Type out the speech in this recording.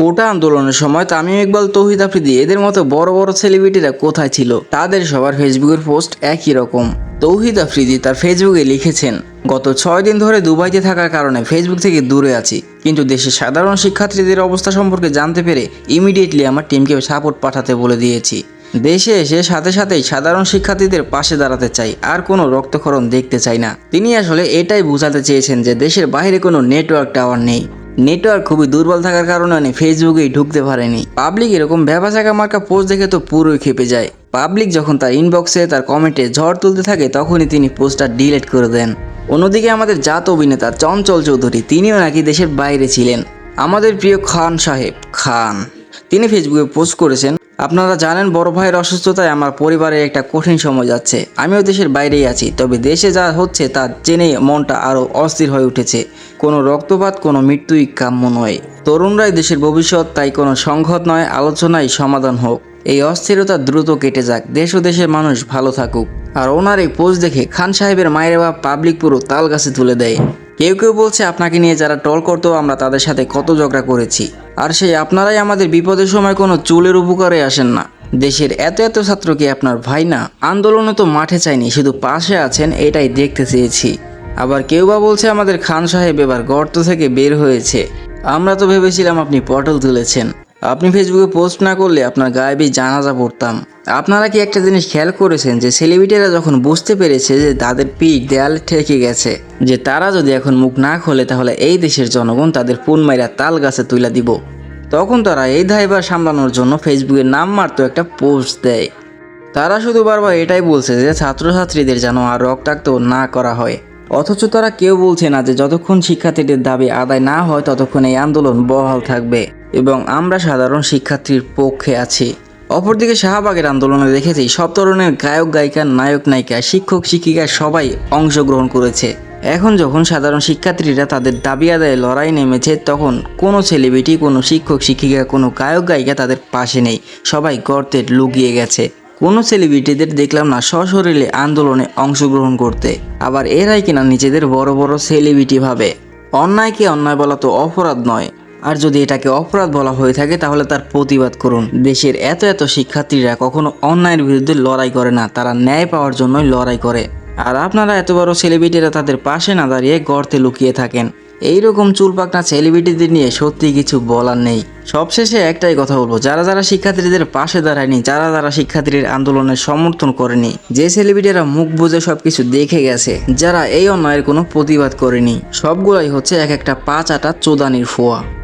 কোটা আন্দোলনের সময় তামিম ইকবাল, তৌহিদ আফ্রিদি, এদের মতো বড় বড় সেলিব্রিটিরা কোথায় ছিল? তাদের সবার ফেসবুকের পোস্ট একই রকম। তৌহিদ আফ্রিদি তার ফেসবুকে লিখেছেন, গত ছয় দিন ধরে দুবাইতে থাকার কারণে ফেসবুক থেকে দূরে আছি, কিন্তু দেশের সাধারণ শিক্ষার্থীদের অবস্থা সম্পর্কে জানতে পেরে ইমিডিয়েটলি আমার টিমকে সাপোর্ট পাঠাতে বলে দিয়েছি। দেশে এসে সাথে সাথেই সাধারণ শিক্ষার্থীদের পাশে দাঁড়াতে চাই, আর কোনো রক্তক্ষরণ দেখতে চাই না। তিনি আসলে এটাই বোঝাতে চেয়েছেন যে দেশের বাইরে কোনো নেটওয়ার্ক টাওয়ার নেই। নেটওয়ার্ক খুবই দুর্বল থাকার কারণে আমি ফেসবুকেই ঢুকতে পারেনি। পাবলিক এরকম ব্যবসাকা মার্কা পোস্ট দেখে তো পুরোই খেপে যায়। পাবলিক যখন তার ইনবক্সে তার কমেন্টে ঝড় তুলতে থাকে, তখনই তিনি পোস্টটা ডিলিট করে দেন। অন্যদিকে আমাদের জাত অভিনেতা চঞ্চল চৌধুরী, তিনিও নাকি দেশের বাইরে ছিলেন। আমাদের প্রিয় খান সাহেব, খান। তিনি ফেসবুকে পোস্ট করেছেন আপনারা জানেন বড় ভাইয়ের অসুস্থতায় আমার পরিবারে একটা কঠিন সময় যাচ্ছে। আমিও দেশের বাইরেই আছি, তবে দেশে যা হচ্ছে তা জেনে মনটা আরও অস্থির হয়ে উঠেছে। কোনো রক্তপাত, কোনো মৃত্যুই কাম্য নয়। তরুণরাই দেশের ভবিষ্যৎ, তাই কোনো সংঘাত নয় আলোচনায় সমাধান হোক। এই অস্থিরতা দ্রুত কেটে যাক, দেশ ও দেশের মানুষ ভালো থাকুক। আর ওনার এই পোস্ট দেখে খান সাহেবের মায়ের বা পাবলিক পুরো তাল গাছে তুলে দেয়। কেউ কেউ বলছে, আপনাকে নিয়ে যারা টল করতো, আমরা তাদের সাথে কত ঝগড়া করেছি। আর সেই আপনারাই আমাদের বিপদের সময় কোনো চুলের উপকারে আসেন না। দেশের এত এত ছাত্রকে আপনার ভাই না? আন্দোলনও তো মাঠে চাইনি, শুধু পাশে আছেন, এটাই দেখতে চেয়েছি। আবার কেউ বা বলছে, আমাদের খান সাহেব এবার গর্ত থেকে বের হয়েছে। আমরা তো ভেবেছিলাম আপনি পটল তুলেছেন। আপনি ফেসবুকে পোস্ট না করলে আপনার গায়েবী জানাজা পড়তাম। আপনারা কি একটা জিনিস খেয়াল করেছেন যে সেলিব্রিটিরা যখন বুঝতে পেরেছে যে তাদের পিক দেয়ালে ঠেকে গেছে, যে তারা যদি এখন মুখ না খোলে তাহলে এই দেশের জনগণ তাদের পুন মাইরা তাল গাছে তুলে দিব। তখন তারা এই দায়ভার সামলানোর জন্য ফেসবুকে নাম মারতো একটা পোস্ট দেয়। তারা শুধু বারবার এটাই বলছে যে ছাত্রছাত্রীদের যেন আর রক্তাক্ত না করা হয়। অথচ তারা কেউ বলছে না যে যতক্ষণ শিক্ষার্থীদের দাবি আদায় না হয় ততক্ষণ এই আন্দোলন বহাল থাকবে। এবং আমরা সাধারণ শিক্ষার্থীর পক্ষে আছি। অপরদিকে শাহবাগের আন্দোলনে দেখেছি, সব ধরনের গায়ক, গায়িকা, নায়ক, নায়িকা, শিক্ষক, শিক্ষিকা সবাই অংশগ্রহণ করেছে। এখন যখন সাধারণ শিক্ষার্থীরা তাদের দাবি আদায়ে লড়াই নেমেছে, তখন কোনো সেলিব্রিটি, কোনো শিক্ষক, শিক্ষিকা, কোনো গায়ক, গায়িকা তাদের পাশে নেই। সবাই গর্তে লুকিয়ে গেছে। কোনো সেলিব্রিটিদের দেখলাম না সশরীরে আন্দোলনে অংশগ্রহণ করতে। আবার এরাই কিনা নিজেদের বড় বড় সেলিব্রিটি ভাবে। অন্যায়কে অন্যায় বলা তো অপরাধ নয়। আর যদি এটাকে অপরাধ বলা হয়ে থাকে, তাহলে তার প্রতিবাদ করুন। দেশের এত এত শিক্ষার্থীরা কখনো অন্যায়ের বিরুদ্ধে লড়াই করে না, তারা ন্যায় পাওয়ার জন্যই লড়াই করে। আর আপনারা এত বড় সেলিব্রিটিরা তাদের পাশে না দাঁড়িয়ে গর্তে লুকিয়ে থাকেন। এইরকম চুলপাকনা সেলিব্রিটিদের নিয়ে সত্যি কিছু বলার নেই। সবশেষে একটাই কথা বলব, যারা যারা শিক্ষার্থীদের পাশে দাঁড়ায়নি, যারা যারা শিক্ষার্থীদের আন্দোলনের সমর্থন করেনি, যে সেলিব্রিটিরা মুখ বুঝে সবকিছু দেখে গেছে, যারা এই অন্যায়ের কোনো প্রতিবাদ করেনি, সবগুলাই হচ্ছে এক একটা পাঁচ আটা চোদানির ফোয়া।